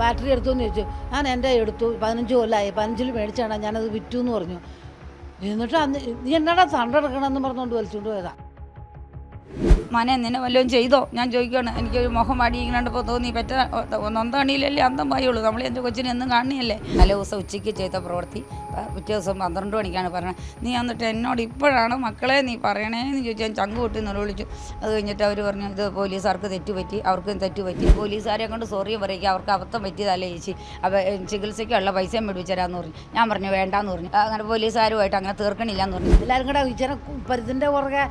Battery എടുത്തു എന്ന് ചോദിച്ചു ഞാൻ എന്റെ എടുത്തു പതിനഞ്ച് കൊല്ലമായി പതിനഞ്ചിൽ മേടിച്ചാണ് ഞാനത് വിറ്റു എന്ന് പറഞ്ഞു. എന്നിട്ട് അന്ന് നീ എന്നാടാ സണ്ട എടുക്കണമെന്ന് പറഞ്ഞുകൊണ്ട് വലിച്ചുകൊണ്ട് പോയതാ? മനെ നിന്നെ വല്ലതും ചെയ്തോ? ഞാൻ ചോദിക്കുകയാണ്. എനിക്കൊരു മുഖം അടി ഇങ്ങനെണ്ടപ്പോൾ തോന്നി. പറ്റ നൊന്തണിയിലല്ലേ അന്തം പായുള്ളൂ. നമ്മൾ എന്റെ കൊച്ചിനെ എന്നും കാണുകയല്ലേ നല്ല ദിവസം ഉച്ചയ്ക്ക് ചെയ്ത പ്രവൃത്തി ഉച്ച ദിവസം പന്ത്രണ്ട് മണിക്കാണ് പറഞ്ഞത്. നീ എന്നിട്ട് എന്നോട് ഇപ്പോഴാണ് മക്കളെ നീ പറയണേ എന്ന് ചോദിച്ചാൽ ചങ്ക് പൊട്ടി നിലവിളിച്ചു അത് കഴിഞ്ഞിട്ട് അവർ പറഞ്ഞു ഇത് പോലീസുകാർക്ക് തെറ്റുപറ്റി അവർക്കും തെറ്റുപറ്റി. പോലീസുകാരെ കൊണ്ട് സോറി പറയുക അവർക്ക് അബദ്ധം പറ്റിയതല്ലേ ചേച്ചി. അപ്പോൾ ചികിത്സയ്ക്കുള്ള പൈസയും മേടിച്ചരാന്ന് പറഞ്ഞു. ഞാൻ പറഞ്ഞു വേണ്ടാന്ന് പറഞ്ഞു. അങ്ങനെ പോലീസുകാരുമായിട്ട് അങ്ങനെ തീർക്കണില്ല എന്ന് പറഞ്ഞു. എല്ലാവരും കൂടെ ഇച്ചിരി പരുത്തിന്റെ പുറകെ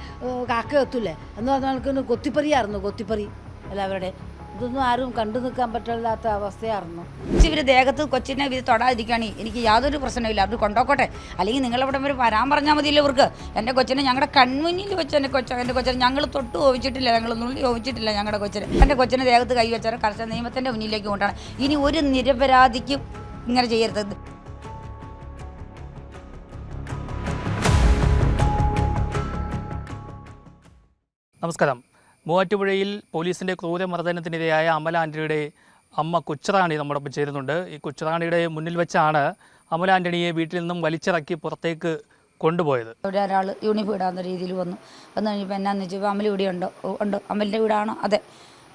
കാക്ക എത്തൂലേ എന്ന് കണക്കിന് കൊത്തിപ്പറിയായിരുന്നു കൊത്തിപ്പറി. എല്ലാവരുടെ. ഇതൊന്നും ആരും കണ്ടു നിൽക്കാൻ പറ്റില്ലാത്ത അവസ്ഥയായിരുന്നു. ഇവർ ദേഹത്ത് കൊച്ചിനെ ഇത് തൊടാതിരിക്കുകയാണ്. എനിക്ക് യാതൊരു പ്രശ്നമില്ല അവർ കൊണ്ടോക്കോട്ടെ അല്ലെങ്കിൽ നിങ്ങളവിടെ വരെ വരാൻ പറഞ്ഞാൽ മതിയല്ലോ ഇവർക്ക്. എന്റെ കൊച്ചിനെ ഞങ്ങളുടെ കൺമുന്നിൽ വെച്ച് എന്റെ കൊച്ച എന്റെ കൊച്ചിനെ ഞങ്ങൾ തൊട്ട് ഓവിച്ചിട്ടില്ല ഞങ്ങൾ നുള്ളി ഓവിച്ചിട്ടില്ല ഞങ്ങളുടെ കൊച്ചിനെ. എന്റെ കൊച്ചിനെ ദേഹത്ത് കൈ വെച്ചാൽ കർശന നിയമത്തിന്റെ മുന്നിലേക്ക് കൊണ്ടാണ് ഇനി ഒരു നിരപരാധിക്കും ഇങ്ങനെ ചെയ്യരുത്. നമസ്കാരം. മൂവാറ്റുപുഴയിൽ പോലീസിന്റെ ക്രൂരമർദ്ദനത്തിനിരയായ അമല ആന്റണിയുടെ അമ്മ കൊച്ചുറാണി നമ്മോടൊപ്പം ചേരുന്നുണ്ട്. ഈ കൊച്ചുറാണിയുടെ മുന്നിൽ വെച്ചാണ് അമല ആന്റണിയെ വീട്ടിൽ നിന്നും വലിച്ചിറക്കി പുറത്തേക്ക് കൊണ്ടുപോയത്. ഇവിടെ ഒരാൾ യൂണിഫോം ഇടാവുന്ന രീതിയിൽ വന്നു. വന്നു കഴിഞ്ഞപ്പോൾ എന്നാന്ന് വെച്ചപ്പോൾ അമൽ ഇവിടെ ഉണ്ടോ? ഉണ്ടോ. അമലിന്റെ വീടാണോ. അതെ.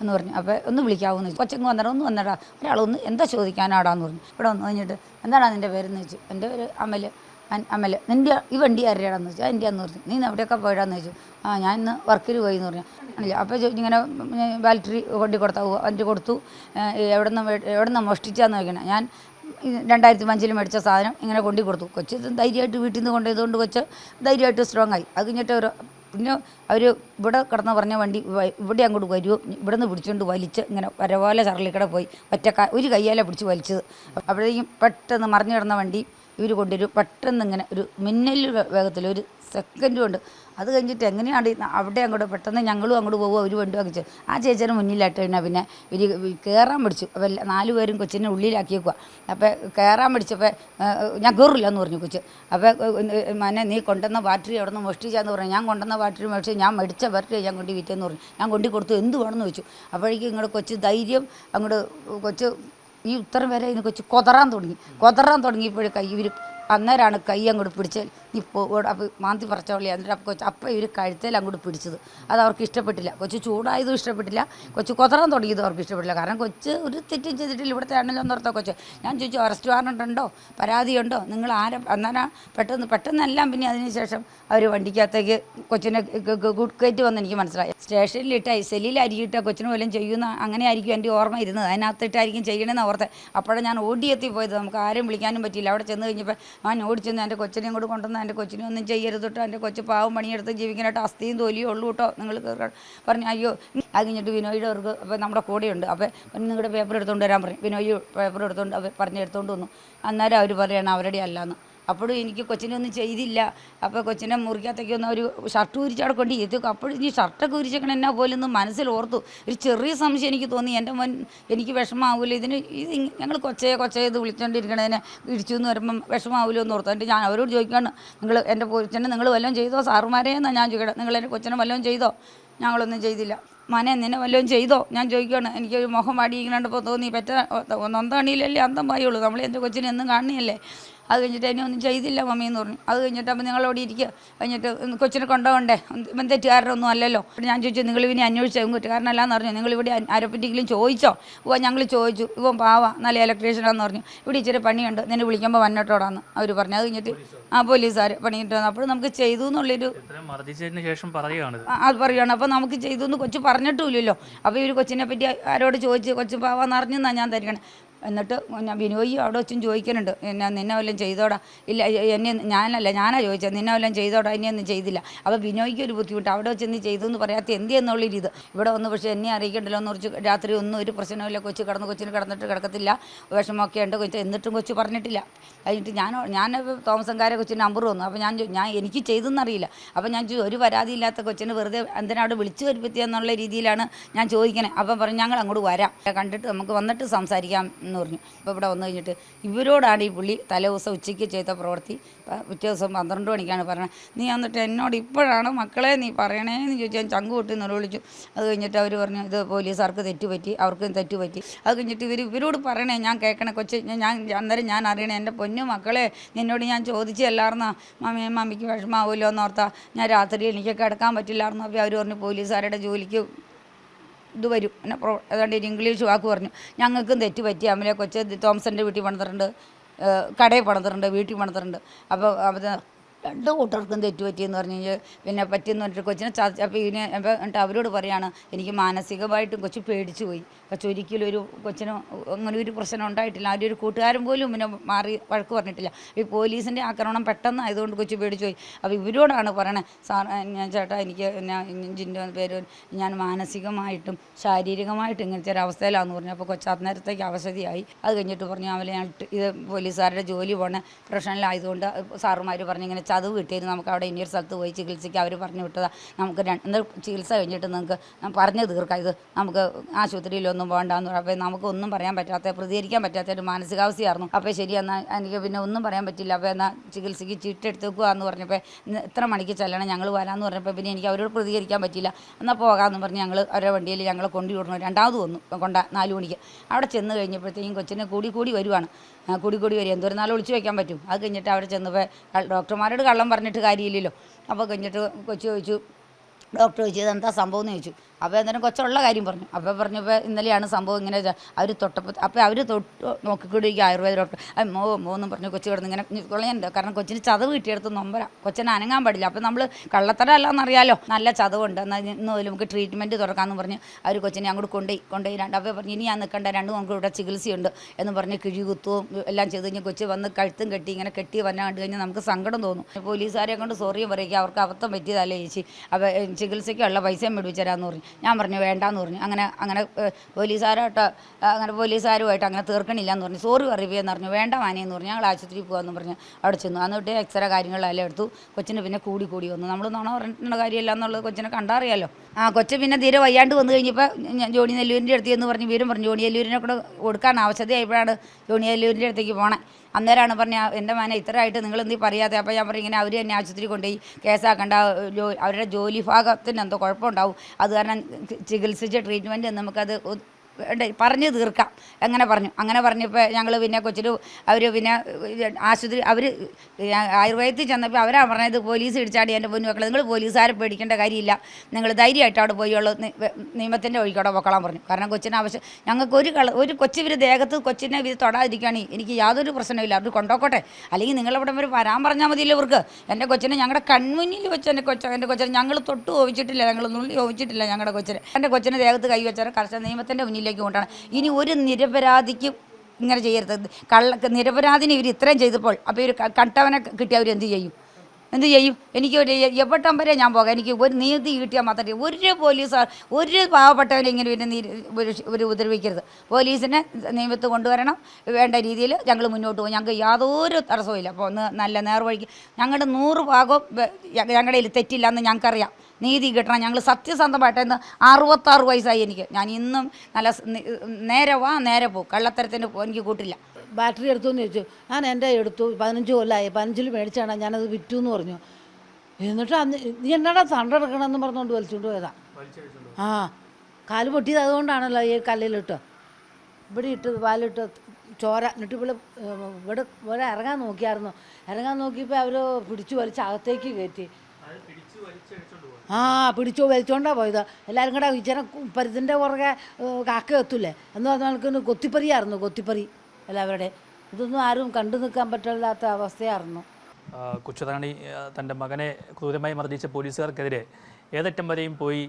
എന്ന് പറഞ്ഞു. അപ്പോൾ ഒന്ന് വിളിക്കാവൂന്ന് കൊച്ചങ്ങ് വന്നിട്ട് ഒന്ന് വന്നടാ. ഒരാളൊന്ന് എന്താ ചോദിക്കാനാടാന്ന് പറഞ്ഞു. ഇവിടെ വന്നു കഴിഞ്ഞിട്ട് എന്താണ് അതിന്റെ പേരെന്ന് ചോദിച്ചു? എന്റെ ഒരു അമൽ അമൽ നിന്റെ ഈ വണ്ടി ആരുടെയാണെന്ന് ചോദിച്ചു എന്റെ അന്ന് പറഞ്ഞു നീ എവിടെയൊക്കെ പോയിടാന്ന് ചോദിച്ചു. ആ ഞാൻ ഇന്ന് വർക്കിൽ പോയി എന്ന് പറഞ്ഞു അല്ല അപ്പോൾ ഇങ്ങനെ ബാറ്ററി വണ്ടി കൊടുത്താൽ വണ്ടി കൊടുത്തു. എവിടെ നിന്ന് എവിടെ നിന്ന് മോഷ്ടിച്ചാന്ന് ചോദിക്കണം. ഞാൻ രണ്ടായിരത്തി അഞ്ചിൽ മേടിച്ച സാധനം ഇങ്ങനെ കൊണ്ടു കൊടുത്തു. കൊച്ച് ധൈര്യമായിട്ട് വീട്ടിൽ നിന്ന് കൊണ്ടുപോയതുകൊണ്ട് കൊച്ച് ധൈര്യമായിട്ട് സ്ട്രോങ് ആയി. അത് കഴിഞ്ഞിട്ട് ഒരു പിന്നെ അവർ ഇവിടെ കിടന്ന് പറഞ്ഞ വണ്ടി ഇവിടെ അങ്ങോട്ട് വരുമോ ഇവിടെ നിന്ന് പിടിച്ചുകൊണ്ട് വലിച്ച് ഇങ്ങനെ വരപോലെ ചറലിക്കടെ പോയി. ഒറ്റ ഒരു കയ്യാലെ പിടിച്ച് വലിച്ചത്. അപ്പോഴേക്കും പെട്ടെന്ന് മറിഞ്ഞു കിടന്ന വണ്ടി ഇവർ കൊണ്ടുവരും. പെട്ടെന്ന് ഇങ്ങനെ ഒരു മിന്നൽ വേഗത്തിൽ ഒരു സെക്കൻഡ് കൊണ്ട് അത് കഴിഞ്ഞിട്ട് എങ്ങനെയാണ് അവിടെ അങ്ങോട്ട് പെട്ടെന്ന് ഞങ്ങളും അങ്ങോട്ട് പോകുക ഒരു വണ്ടി വാങ്ങിച്ചു. ആ ചേച്ചിയുടെ മുന്നിലായിട്ട് കഴിഞ്ഞാൽ പിന്നെ ഇവർ കയറാൻ പിടിച്ചു എല്ലാ- നാല് പേരും കൊച്ചിനെ ഉള്ളിലാക്കിയേക്കുക അപ്പോൾ കയറാൻ പിടിച്ചപ്പോൾ ഞാൻ കയറില്ല എന്ന് പറഞ്ഞു കൊച്ച്. അപ്പോൾ മനെ നീ കൊണ്ടുവന്ന ബാറ്ററി അവിടെ നിന്ന് മോഷ്ടിച്ചാന്ന് പറഞ്ഞു. ഞാൻ കൊണ്ടുവന്ന ബാറ്ററി മേടിച്ച് ഞാൻ മേടിച്ച ബാറ്ററി ഞാൻ കൊണ്ടു വിറ്റെന്ന് പറഞ്ഞു. ഞാൻ കൊണ്ടു കൊടുത്തു എന്ത് വേണമെന്ന് ചോദിച്ചു. അപ്പോഴേക്കും ഇങ്ങോട്ട് കൊച്ച് ധൈര്യം അങ്ങോട്ട് കൊച്ച് ഈ ഉത്തരം വരെ ഇതിന് കൊച്ച് കൊതറാൻ തുടങ്ങി. കൊതറാൻ തുടങ്ങിയപ്പോഴും കൈ ഇവർ അന്നേരമാണ് കൈ അങ്ങോട്ട് പിടിച്ച് നീ പോ അപ്പോൾ മാന്തി പറച്ചോളി. എന്നിട്ട് അപ്പോൾ കൊച്ചു അപ്പം ഇവർ കഴുത്തേൽ അങ്ങോട്ട് പിടിച്ചത്. അത് അവർക്ക് ഇഷ്ടപ്പെട്ടില്ല. കൊച്ചു ചൂടായതും ഇഷ്ടപ്പെട്ടില്ല. കൊച്ചു കൊതറാൻ തുടങ്ങിയതും അവർക്ക് ഇഷ്ടപ്പെട്ടില്ല. കാരണം കൊച്ച് ഒരു തെറ്റും ചെയ്തിട്ടില്ല. ഇവിടുത്തെ ആണല്ലോ ഓർത്തോ കൊച്ചു. ഞാൻ ചോദിച്ചു അറസ്റ്റ് വാറണ്ട് ഉണ്ടോ? പരാതിയുണ്ടോ? നിങ്ങൾ ആരെ അന്നേരം പെട്ടെന്ന് പെട്ടെന്നെല്ലാം പിന്നെ അതിനുശേഷം അവർ വണ്ടിക്കകത്തേക്ക് കൊച്ചിനെ കയറ്റി വന്ന് എനിക്ക് മനസ്സിലായി. സ്റ്റേഷനിലിട്ട് സെല്ലിലരിയിട്ട് കൊച്ചിന് പോലും ചെയ്യുന്ന അങ്ങനെ ആയിരിക്കും എന്റെ ഓർമ്മ ഇരുന്നത്. അതിനകത്തിട്ടായിരിക്കും ചെയ്യണമെന്ന് ഓർത്തെ അപ്പോഴാണ് ഞാൻ ഓടിയെത്തി പോയത് നമുക്ക് ആരും വിളിക്കാനും പറ്റിയില്ല. അവിടെ ചെന്ന് കഴിഞ്ഞപ്പോൾ ഞാൻ ഓടിച്ചെന്ന് എന്റെ കൊച്ചിനെയും കൂടെ കൊണ്ടുവന്ന് എന്റെ കൊച്ചിനെ ഒന്നും ചെയ്യരുത് കേട്ടോ എന്റെ കൊച്ചു പാവം പണിയെടുത്ത് ജീവിക്കാനായിട്ട് അസ്ഥിയും തോലിയും ഉള്ളൂ കേട്ടോ നിങ്ങൾ പറഞ്ഞു അയ്യോ അത് കഴിഞ്ഞിട്ട് വിനോയുടെ അവർക്ക് അപ്പോൾ നമ്മുടെ കൂടെയുണ്ട്. അപ്പോൾ നിങ്ങളുടെ പേപ്പർ എടുത്തുകൊണ്ട് വരാൻ പറഞ്ഞു വിനോയ് പേപ്പർ എടുത്തുകൊണ്ട് പറഞ്ഞ് എടുത്തുകൊണ്ട് വന്നു. അന്നേരം അവർ പറയണം അവരുടെ അല്ലാന്ന്. അപ്പോഴും എനിക്ക് കൊച്ചിനൊന്നും ചെയ്തില്ല. അപ്പോൾ കൊച്ചിനെ മുറിക്കകത്തേക്ക് ഒന്ന് ഒരു ഷർട്ട് ഉരിച്ചവിടെ കൊണ്ട് എത്തി അപ്പോഴും ഈ ഷർട്ടൊക്കെ ഉരിച്ചേക്കണ എന്നാ ഒന്ന് മനസ്സിൽ ഓർത്തു. ഒരു ചെറിയ സംശയം എനിക്ക് തോന്നി. എന്റെ മോൻ എനിക്ക് വിഷമാവില്ല ഇതിന് ഇത് ഞങ്ങൾ കൊച്ചയെ കൊച്ചയെ ഇത് വിളിച്ചുകൊണ്ടിരിക്കണതിനെ ഇടിച്ചു എന്ന് വരുമ്പം വിഷമാവില്ലോ എന്ന് ഓർത്തു. എന്നിട്ട് ഞാൻ അവരോട് ചോദിക്കുകയാണ് നിങ്ങൾ എന്റെ കൊച്ചിനെ നിങ്ങൾ വല്ലതും ചെയ്തോ? സാറുമാരെ എന്നാണ് ഞാൻ ചോദിക്കണം. നിങ്ങൾ എന്റെ കൊച്ചിനെ വല്ലതും ചെയ്തോ? ഞങ്ങളൊന്നും ചെയ്തില്ല. മനെ നിന്നെ വല്ലതും ചെയ്തോ? ഞാൻ ചോദിക്കുകയാണ് എനിക്കൊരു മുഖം വാടിയിരിക്കണപ്പോൾ തോന്നി പറ്റ നൊന്തണിയിലല്ലേ അന്തം പായുള്ളൂ. നമ്മൾ എന്റെ കൊച്ചിനെ എന്നും കാണുകയല്ലേ അത് കഴിഞ്ഞിട്ട് എന്നെ ഒന്നും ചെയ്തില്ല മമ്മി എന്ന് പറഞ്ഞു. അത് കഴിഞ്ഞിട്ട് അപ്പം നിങ്ങളോട് ഇരിക്കുക. കഴിഞ്ഞിട്ട് കൊച്ചിനെ കൊണ്ടുപോകണ്ടേ? ഇവൻ തെറ്റുകാരനൊന്നും അല്ലല്ലോ. ഞാൻ ചോദിച്ചു നിങ്ങൾ ഇവനെ അന്വേഷിച്ചോ? ഇവൻ കുറ്റക്കാരനല്ലാന്ന് പറഞ്ഞു. നിങ്ങൾ ഇവിടെ ആരെപ്പറ്റിയെങ്കിലും ചോദിച്ചോ? ഇവ ഞങ്ങൾ ചോദിച്ചു. ഇവൻ പാവ നല്ല ഇലക്ട്രീഷ്യനാന്ന് പറഞ്ഞു. ഇവിടെ ഇച്ചിരി പണിയുണ്ട്. നിന്നെ വിളിക്കുമ്പോൾ വന്നിട്ടോടാന്ന് അവർ പറഞ്ഞു. അത് കഴിഞ്ഞിട്ട് ആ പോലീസുകാർ പണിയിട്ട് വന്നു. അപ്പോൾ നമുക്ക് ചെയ്തു എന്നുള്ളൊരു മർദ്ദിച്ചതിന് ശേഷം അത് പറയുകയാണ് അപ്പോൾ നമുക്ക് ചെയ്തു എന്ന് കൊച്ചു പറഞ്ഞിട്ടുമില്ലല്ലോ. അപ്പോൾ ഇവർ കൊച്ചിനെ പറ്റി ആരോട് ചോദിച്ച് കൊച്ചു പാവാന്ന് അറിഞ്ഞെന്നാണ് ഞാൻ തരികണേ എന്നിട്ട് ഞാൻ ബിനോയി അവിടെ വെച്ചും ചോദിക്കുന്നുണ്ട് എന്നെ നിന്നെ വല്ലതും ചെയ്തോടാ? ഇല്ല എന്നെ ഞാനല്ല ഞാനാ ചോദിച്ചത്. നിന്നെ വല്ലതും ചെയ്തോടാ? എന്നെ ഒന്നും ചെയ്തില്ല. അപ്പോൾ ബിനോയ്ക്ക് ഒരു ബുദ്ധിമുട്ട്. അവിടെ വെച്ച് നീ ചെയ്തു എന്ന് പറയാത്ത എന്ത് എന്നുള്ള ഇത് ഇവിടെ വന്ന് പക്ഷേ എന്നെ അറിയിക്കണ്ടല്ലോ എന്ന് കുറച്ച് രാത്രി ഒന്നും ഒരു പ്രശ്നമില്ല കൊച്ചു കിടന്ന് കൊച്ചിന് കിടന്നിട്ട് കിടക്കത്തില്ല. വിഷമമൊക്കെ ഉണ്ട്. കൊച്ചു എന്നിട്ടും കൊച്ചു പറഞ്ഞിട്ടില്ല. കഴിഞ്ഞിട്ട് ഞാൻ ഞാൻ തോമസംകാരെ കൊച്ചിന് നമ്പർ വന്നു. അപ്പോൾ ഞാൻ ഞാൻ എനിക്ക് ചെയ്തെന്നറിയില്ല അപ്പോൾ ഞാൻ ഒരു പരാതിയില്ലാത്ത കൊച്ചിന് വെറുതെ എന്തിനാണ് വിളിച്ചു വരുപ്പത്തിയെന്നുള്ള രീതിയിലാണ് ഞാൻ ചോദിക്കണേ. അപ്പം പറഞ്ഞു ഞങ്ങൾ അങ്ങോട്ട് വരാം. കണ്ടിട്ട് നമുക്ക് വന്നിട്ട് സംസാരിക്കാം. എന്ന് പറഞ്ഞു. അപ്പോൾ ഇവിടെ വന്നു കഴിഞ്ഞിട്ട് ഇവരോടാണ് ഈ പുള്ളി തലേ ദിവസം ഉച്ചയ്ക്ക് ചെയ്ത പ്രവൃത്തി. പിറ്റേ ദിവസം പന്ത്രണ്ട് മണിക്കാണ് പറഞ്ഞത്. നീ എന്നിട്ട് എന്നോട് ഇപ്പോഴാണ് മക്കളെ നീ പറയണേന്ന് ചോദിച്ചാൽ ചങ്ക് പൊട്ടി നിലവിളിച്ചു അത് കഴിഞ്ഞിട്ട് അവർ പറഞ്ഞു ഇത് പോലീസുകാർക്ക് തെറ്റുപറ്റി അവർക്കും തെറ്റുപറ്റി. അത് കഴിഞ്ഞിട്ട് ഇവർ ഇവരോട് പറയണേ ഞാൻ കേൾക്കണേ കൊച്ചു ഞാൻ അന്നേരം ഞാൻ അറിയണേ എന്റെ പൊന്നു മക്കളെ നിന്നോട് ഞാൻ ചോദിച്ചല്ലായിരുന്ന മമ്മിയും മമ്മിക്ക് വിഷമാവുമല്ലോ എന്നോർത്താ. ഞാൻ രാത്രി എനിക്ക് കിടക്കാൻ പറ്റില്ലായിരുന്നു? അപ്പോൾ അവർ പറഞ്ഞു പോലീസുകാരുടെ ജോലിക്ക് ഇത് വരും. എന്നെ പ്രോ ഏതാണ്ട് ഇംഗ്ലീഷ് വാക്ക് പറഞ്ഞു. ഞങ്ങൾക്കും തെറ്റ് പറ്റി. അമ്മലെ കൊച്ച് തോമസന്റെ വീട്ടിൽ പണിതിട്ടുണ്ട്. കടയിൽ പണിതിട്ടുണ്ട് വീട്ടിൽ പണിതിട്ടുണ്ട്. അപ്പോൾ രണ്ട് കൂട്ടർക്കും തെറ്റുപറ്റിയെന്ന് പറഞ്ഞു കഴിഞ്ഞാൽ പിന്നെ പറ്റിയെന്ന് പറഞ്ഞിട്ട് കൊച്ചിനെ ചാ- അപ്പോൾ ഇതിനെ എന്നിട്ട് അവരോട് പറയാണ് എനിക്ക് മാനസികമായിട്ടും കൊച്ചു പേടിച്ചു പോയി. പക്ഷെ ഒരിക്കലും ഒരു കൊച്ചിന് അങ്ങനെ ഒരു പ്രശ്നം ഉണ്ടായിട്ടില്ല. ആരും ഒരു കൂട്ടുകാരൻ പോലും പിന്നെ മാറി വഴക്ക് പറഞ്ഞിട്ടില്ല. ഈ പോലീസിന്റെ ആക്രമണം പെട്ടെന്ന് ആയതുകൊണ്ട് കൊച്ചു പേടിച്ചു പോയി. അപ്പോൾ ഇവരോടാണ് പറയണേ സാർ ഞാൻ ചേട്ടാ എനിക്ക് ജിന്റെ പേര് ഞാൻ മാനസികമായിട്ടും ശാരീരികമായിട്ടും ഇങ്ങനത്തെ ഒരു അവസ്ഥയിലാണെന്ന് പറഞ്ഞു. അപ്പോൾ കൊച്ചു അന്നേരത്തേക്ക് അവശതിയായി. അത് കഴിഞ്ഞിട്ട് പറഞ്ഞു ഇട്ട് ഇത് പോലീസുകാരുടെ ജോലി പോണ പ്രൊഫഷണലായതുകൊണ്ട് സാറുമാർ പറഞ്ഞു ഇങ്ങനെ ചതവ് കിട്ടിയിരുന്നു നമുക്ക് അവിടെ ഇനിയൊരു സ്ഥലത്ത് പോയി ചികിത്സിക്കുക അവർ പറഞ്ഞു വിട്ടതാണ് നമുക്ക് രണ്ട് ചികിത്സ കഴിഞ്ഞിട്ട് നിങ്ങൾക്ക് പറഞ്ഞു തീർക്കാം. ഇത് നമുക്ക് ആശുപത്രിയിലൊന്നും പോകണ്ടെന്ന് അപ്പോൾ നമുക്കൊന്നും പറയാൻ പറ്റാത്ത പ്രതികരിക്കാൻ പറ്റാത്ത ഒരു മാനസികാവസ്ഥയായിരുന്നു. അപ്പോൾ ശരി എന്നാൽ എനിക്ക് പിന്നെ ഒന്നും പറയാൻ പറ്റില്ല. അപ്പോൾ എന്നാൽ ചികിത്സയ്ക്ക് ചീട്ടെടുത്ത് വെക്കുകയെന്ന് പറഞ്ഞപ്പോൾ എത്ര ഇത്ര മണിക്ക് ചെല്ലണം ഞങ്ങൾ വരാമെന്ന് പറഞ്ഞപ്പോൾ പിന്നെ എനിക്ക് അവരോട് പ്രതികരിക്കാൻ പറ്റില്ല. എന്നാൽ പോകാമെന്ന് പറഞ്ഞ് ഞങ്ങൾ അവരുടെ വണ്ടിയിൽ ഞങ്ങൾ കൊണ്ടു വിടണം. രണ്ടാമത് വന്നു കൊണ്ട നാല് മണിക്ക്. അവിടെ ചെന്ന് കഴിഞ്ഞപ്പോഴത്തേക്കും കൊച്ചിനെ കൂടി കൂടി വരുവാണ്. കൂടി കൂടി വരും എന്തോരം നാൾ ഒളിച്ചു വയ്ക്കാൻ പറ്റും? അത് കഴിഞ്ഞിട്ട് അവിടെ ചെന്നപ്പോൾ ക- കള്ളം പറഞ്ഞിട്ട് കാര്യമില്ലല്ലോ. അപ്പോൾ കഴിഞ്ഞിട്ട് കൊച്ചു ചോദിച്ചു ഡോക്ടർ ചോദിച്ചു എന്താ സംഭവം? എന്ന് ചോദിച്ചു. അപ്പോൾ അന്നേരം കൊച്ചുള്ള കാര്യം പറഞ്ഞു. അപ്പോൾ പറഞ്ഞപ്പോൾ ഇന്നലെയാണ് സംഭവം ഇങ്ങനെ അവർ തൊട്ടപ്പോൾ അപ്പോൾ അവർ തൊട്ട് നോക്കിക്കൊണ്ടിരിക്കുക ആയുർവേദ ഡോക്ടർ. അത് മോ എന്നും പറഞ്ഞു കൊച്ചു കിടന്ന് ഇങ്ങനെ കൊള്ളയുണ്ട്. കാരണം കൊച്ചിന് ചതവ് കിട്ടിയെടുത്ത് നൊമ്പര. കൊച്ചിനെ അനങ്ങാൻ പാടില്ല. അപ്പോൾ നമ്മൾ കള്ളത്തരം അല്ലാന്നറിയാലോ നല്ല ചതവുണ്ട്. എന്നാൽ ഇന്ന് മുതൽ നമുക്ക് ട്രീറ്റ്മെന്റ് തുറക്കാമെന്ന് പറഞ്ഞ് അവർ കൊച്ചിനെ അങ്ങോട്ട് കൊണ്ടുപോയി കൊണ്ടുപോയി രണ്ട് അപ്പോൾ പറഞ്ഞു ഇനി ഞാൻ നിൽക്കേണ്ട രണ്ട് നമുക്ക് ഇവിടെ ചികിത്സയുണ്ട് എന്ന് പറഞ്ഞ് കിഴി എല്ലാം ചെയ്ത്. കഴിഞ്ഞ് കൊച്ചു വന്ന് കഴുത്തും കെട്ടി ഇങ്ങനെ കെട്ടി വന്ന കണ്ടു കഴിഞ്ഞാൽ നമുക്ക് സങ്കടം തോന്നും. പോലീസുകാരെ കൊണ്ട് സോറിയും പറയുക അവർക്ക് അബദ്ധം പറ്റിയതല്ലേ ചേച്ചി. അപ്പോൾ ചികിത്സയ്ക്കുള്ള പൈസയും മേടിച്ചു തരാമെന്ന് പറഞ്ഞു. ഞാൻ പറഞ്ഞു വേണ്ടാന്ന് പറഞ്ഞു. അങ്ങനെ അങ്ങനെ പോലീസുകാരായിട്ട് അങ്ങനെ പോലീസുകാരുമായിട്ട് അങ്ങനെ തീർക്കണില്ല എന്ന് പറഞ്ഞു സോറി പറയുകയെന്ന് പറഞ്ഞു. വേണ്ട മാനേന്ന് പറഞ്ഞു. ഞങ്ങൾ ആശുപത്രിയിൽ പോകാമെന്ന് പറഞ്ഞു. അവിടെ ചെന്നു. അന്നിട്ട് എക്സ്റേ കാര്യങ്ങളെല്ലാം എടുത്തു. കൊച്ചിന് പിന്നെ കൂടി കൂടി വന്നു. നമ്മൾ നാണോ പറഞ്ഞിട്ടുള്ള കാര്യമില്ല എന്നുള്ളത് കൊച്ചിനെ കണ്ടറിയാലോ. ആ കൊച്ചു പിന്നെ തീരെ വയ്യാണ്ട് വന്നു കഴിഞ്ഞപ്പോൾ ഞാൻ ജോണി നെല്ലൂരിന്റെ അടുത്ത് എന്ന് പറഞ്ഞ് വീരും പറഞ്ഞു. ജോണി നെല്ലൂരിനെ കൂടെ കൊടുക്കാൻ ആവശ്യതയായപ്പോഴാണ് ജോണി നെല്ലൂരിന്റെ അടുത്തേക്ക് പോണേ. അന്നേരമാണ് പറഞ്ഞ എന്റെ മോനെ ഇത്രയായിട്ട് നിങ്ങൾ എന്തി പറയാതെ? അപ്പോൾ ഞാൻ പറഞ്ഞു ഇങ്ങനെ അവർ തന്നെ ആശുപത്രി കൊണ്ടുപോയി കേസാക്കണ്ട അവരുടെ ജോലി ഭാഗത്തിന് എന്തോ കുഴപ്പമുണ്ടാവും. അത് കാരണം ചികിത്സിച്ച ട്രീറ്റ്മെന്റ് നമുക്കത് പറഞ്ഞു തീർക്കാം. എങ്ങനെ പറഞ്ഞു. അങ്ങനെ പറഞ്ഞപ്പോൾ ഞങ്ങൾ പിന്നെ കൊച്ചിന് അവർ പിന്നെ ആശുപത്രി അവർ ആയുർവേദത്തിൽ ചെന്നപ്പോൾ അവരാ പറഞ്ഞത് പോലീസ് ഇടിച്ചാടി എന്റെ പൊന്നു മക്കളെ. നിങ്ങൾ പോലീസുകാരെ പേടിക്കേണ്ട കാര്യമില്ല. നിങ്ങൾ ധൈര്യമായിട്ട് അവിടെ പോയി ഉള്ളു നിയമത്തിന്റെ ഒഴിക്കോടെ പൊക്കളാൻ പറഞ്ഞു. കാരണം കൊച്ചിന് ആവശ്യം ഞങ്ങൾക്ക് ഒരു കള ഒരു കൊച്ചു ഇവർ ദേഹത്ത് കൊച്ചിനെ ഇത് തൊടാതിരിക്കുകയാണെങ്കിൽ എനിക്ക് യാതൊരു പ്രശ്നമില്ല അവർ കൊണ്ടോക്കോട്ടെ. അല്ലെങ്കിൽ നിങ്ങളവിടെ വരെ വരാൻ പറഞ്ഞാൽ മതിയല്ലോ ഇവർക്ക്. എന്റെ കൊച്ചിനെ ഞങ്ങളുടെ കൺമുന്നിൽ വെച്ച് എന്റെ കൊച്ച എന്റെ കൊച്ചിനെ ഞങ്ങൾ തൊട്ട് ഓവിച്ചിട്ടില്ല. ഞങ്ങൾ നുള്ളി ഓവിച്ചിട്ടില്ല ഞങ്ങളുടെ കൊച്ചിനെ. എന്റെ കൊച്ചിനെ ദേഹത്ത് കൈവച്ചാൽ കർശന നിയമത്തിന്റെ മുന്നിലേക്ക് കൊണ്ടാണ്. ഇനി ഒരു നിരപരാധിക്കും ഇങ്ങനെ ചെയ്യരുത്. കള്ള നിരപരാധിനെ ഇവർ ഇത്രയും ചെയ്തപ്പോൾ അപ്പോൾ ഇവർ കട്ടവനെ കിട്ടിയ അവർ ചെയ്യും? എന്ത് ചെയ്യും? എനിക്ക് ഒരു എവിടം വരെ ഞാൻ പോകാം. എനിക്ക് ഒരു നീതി കിട്ടിയാൽ മാത്രമേ ഒരു പോലീസ് ഒരു പാവപ്പെട്ടവരെ ഇങ്ങനെ പിന്നെ ഒരു ഉപദ്രവിക്കരുത്. പോലീസിനെ നിയമത്ത് കൊണ്ടുവരണം. വേണ്ട രീതിയിൽ ഞങ്ങൾ മുന്നോട്ട് പോകും. ഞങ്ങൾക്ക് യാതൊരു തടസ്സവും അപ്പോൾ ഒന്ന് നല്ല നേർവഴിക്ക് ഞങ്ങളുടെ നൂറ് ഭാഗവും ഞങ്ങളുടെ തെറ്റില്ല എന്ന് ഞങ്ങൾക്കറിയാം. നീതി കിട്ടണം. ഞങ്ങൾ സത്യസന്ധമായിട്ട് ഇന്ന് അറുപത്താറ് വയസ്സായി എനിക്ക്. ഞാൻ ഇന്നും നല്ല നേരെ വാ നേരെ പോകും കള്ളത്തരത്തിന് എനിക്ക് കൂട്ടില്ല. ബാറ്ററി എടുത്തു എന്ന് ചോദിച്ചു ഞാൻ എന്റെ എടുത്തു പതിനഞ്ച് കൊല്ലമായി പതിനഞ്ചിൽ മേടിച്ചാണ് ഞാനത് വിറ്റു എന്ന് പറഞ്ഞു. എന്നിട്ട് അന്ന് നീ എന്നാടാ തണ്ടെടുക്കണമെന്ന് പറഞ്ഞുകൊണ്ട് വലിച്ചുകൊണ്ട് പോയതാ. ആ കാൽ പൊട്ടിയത് അതുകൊണ്ടാണല്ലോ ഈ കല്ലിലിട്ട്. ഇവിടെ ഇട്ട് പാലിട്ട് ചോര എന്നിട്ട് ഇവിടെ ഇവിടെ ഇവിടെ ഇറങ്ങാൻ നോക്കിയായിരുന്നു. ഇറങ്ങാൻ നോക്കിയപ്പോൾ അവർ പിടിച്ചു വലിച്ച് അകത്തേക്ക് കയറ്റി. ആ പിടിച്ചു വലിച്ചോണ്ടാ പോയത്. എല്ലാവരും കൂടെ ഇച്ചിരി പരിതിന്റെ പുറകെ കാക്ക എത്തൂലേ? എന്ന് പറഞ്ഞ കണക്കിന് കൊത്തിപ്പറിയായിരുന്നു കൊത്തിപ്പറി. എല്ലാവരുടെ ഇതൊന്നും ആരും കണ്ടു നിൽക്കാൻ പറ്റില്ലാത്ത അവസ്ഥയായിരുന്നു. കൊച്ചുതാണി തന്റെ മകനെ ക്രൂരമായി മർദ്ദിച്ച പോലീസുകാർക്കെതിരെ ഏതറ്റം വരെയും പോയി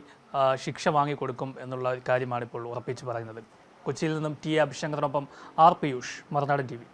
ശിക്ഷ വാങ്ങിക്കൊടുക്കും എന്നുള്ള കാര്യമാണ് ഇപ്പോൾ ഉറപ്പിച്ച് പറയുന്നത്. കൊച്ചിയിൽ നിന്നും T അഭിശങ്കറിനൊപ്പം R Piyush Marunadan T V.